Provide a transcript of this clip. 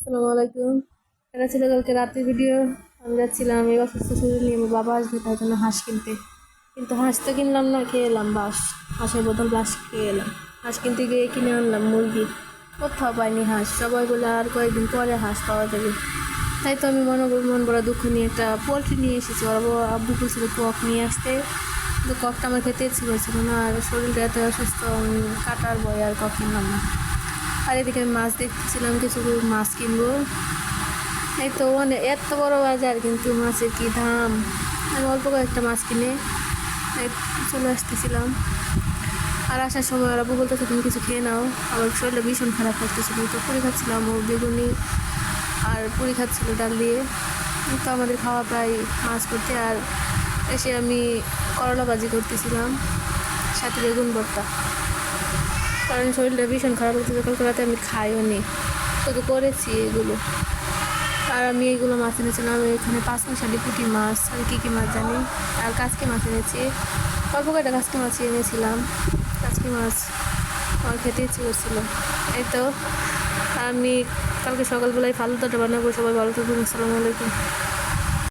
আসসালামু আলাইকুম। এটা ছিল কালকে রাতের ভিডিও আমি যাচ্ছিলাম এই অসুস্থ শরীর নিয়ে, আমার বাবা আসবে, তার জন্য হাঁস কিনতে। কিন্তু হাঁস তো কিনলাম না, খেয়ে এলাম, বাস। হাঁসের বোতল, বাস, খেয়ে এলাম। হাঁস কিনতে গিয়ে কিনে আনলাম, মুরগি। কোথাও পাইনি হাঁস। সবাই বলে আর কয়েকদিন পরে হাঁস পাওয়া যাবে। তাই তো আমি মনে মন বড় দুঃখ নিয়ে একটা পোলট্রি নিয়ে এসেছি। বাবা আব্বু বলছিল কক নিয়ে আসতে। কিন্তু ককটা আমার খেতে ইচ্ছে করছিল না। আর শরীরটা এত অসুস্থ কাটার বয় আর কক কিনলাম না। আর এদিকে মাছ দেখছিলাম, কিছু মাছ কিনবো। এই তো অনেক এত বড় বাজার, কিন্তু মাছের কি দাম? আমি অল্প কয়েকটা মাছ কিনে চলে আসতেছিলাম। আর আসার সময় ওরা বলতেছে, তুমি কিছু খেয়ে নাও। আমার শরীরটা ভীষণ খারাপ করতেছিল তো পুরি খাচ্ছিলাম ও বেগুনি আর পুরি খাচ্ছিল ডাল দিয়ে। তো আমাদের খাওয়া প্রায় মাছ করতে, আর এসে আমি করলা ভাজি করতেছিলাম, সাথে বেগুন ভর্তা। কারণ শরীরটা ভীষণ খারাপ হচ্ছে কালকে রাতে আমি খাইও নি শুধু করেছি এগুলো। আর আমি এইগুলো মাছ এনেছিলাম। এখানে পাঁচ মিশালি পুঁটি মাছ। আর কী কী মাছ জানি? আর কাজকে মাছ এনেছি। অল্প কয়েকটা কাজকে মাছ এনেছিলাম। কাজকে মাছ আমার খেতে ইচ্ছে করছিল। এই তো, আমি কালকে সকালবেলায় ফালুদাটা বানাবো। সবাই ভালো থাকবেন আসসালামু আলাইকুম।